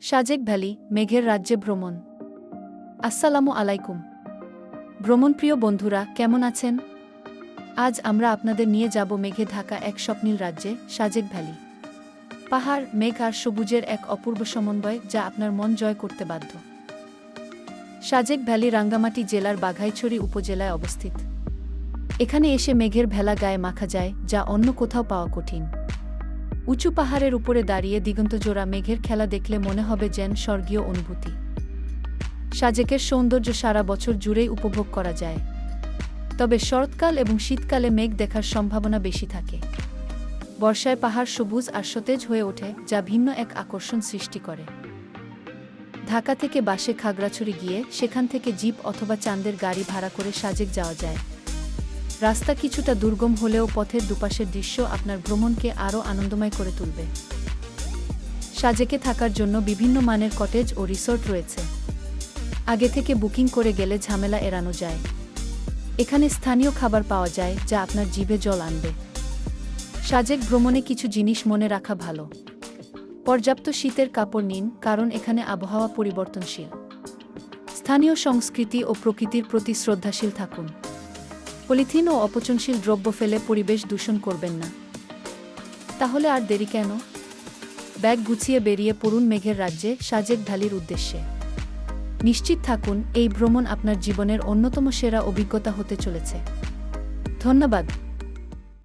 Sajek valley, মেঘের রাজ্যে ভ্রমণ। আসসালামু আলাইকুম। ভ্রমণপ্রিয় বন্ধুরা, কেমন আছেন? আজ আমরা আপনাদের নিয়ে যাব মেঘে ঢাকা এক স্বপ্নীল রাজ্যে, সাজেক ভ্যালি। পাহাড়, মেঘ আর সবুজের এক অপূর্ব সমন্বয় যা আপনার মন জয় করতে বাধ্য। সাজেক ভ্যালি রাঙ্গামাটি জেলার বাঘাইছড়ি উপজেলায় অবস্থিত। এখানে এসে মেঘের ভেলা গায়ে মাখা যায়, যা অন্য কোথাও পাওয়া কঠিন। উঁচু পাহাড়ের উপরে দাঁড়িয়ে দিগন্তজোড়া মেঘের খেলা দেখলে মনে হবে যেন স্বর্গীয় অনুভূতি। সাজেকের সৌন্দর্য সারা বছর জুড়েই উপভোগ করা যায়। তবে শরৎকাল এবং শীতকালে মেঘ দেখার সম্ভাবনা বেশি থাকে। বর্ষায় পাহাড় সবুজ আর সতেজ হয়ে ওঠে, যা ভিন্ন এক আকর্ষণ সৃষ্টি করে। ঢাকা থেকে বাসে খাগড়াছড়ি গিয়ে সেখান থেকে জিপ অথবা চাঁদের গাড়ি ভাড়া করে সাজেক যাওয়া যায়। রাস্তা কিছুটা দুর্গম হলেও পথের দুপাশের দৃশ্য আপনার ভ্রমণকে আরও আনন্দময় করে তুলবে। সাজেকে থাকার জন্য বিভিন্ন মানের কটেজ ও রিসোর্ট রয়েছে। আগে থেকে বুকিং করে গেলে ঝামেলা এড়ানো যায়। এখানে স্থানীয় খাবার পাওয়া যায়, যা আপনার জিভে জল আনবে। সাজেক ভ্রমণে কিছু জিনিস মনে রাখা ভালো। পর্যাপ্ত শীতের কাপড় নিন, কারণ এখানে আবহাওয়া পরিবর্তনশীল। স্থানীয় সংস্কৃতি ও প্রকৃতির প্রতি শ্রদ্ধাশীল থাকুন। পলিথিন ও অপচনশীল দ্রব্য ফেলে পরিবেশ দূষণ করবেন না। তাহলে আর দেরি কেন? ব্যাগ গুছিয়ে বেরিয়ে পড়ুন মেঘের রাজ্যে সাজেক ঢালির উদ্দেশ্যে। নিশ্চিত থাকুন, এই ভ্রমণ আপনার জীবনের অন্যতম সেরা অভিজ্ঞতা হতে চলেছে। ধন্যবাদ।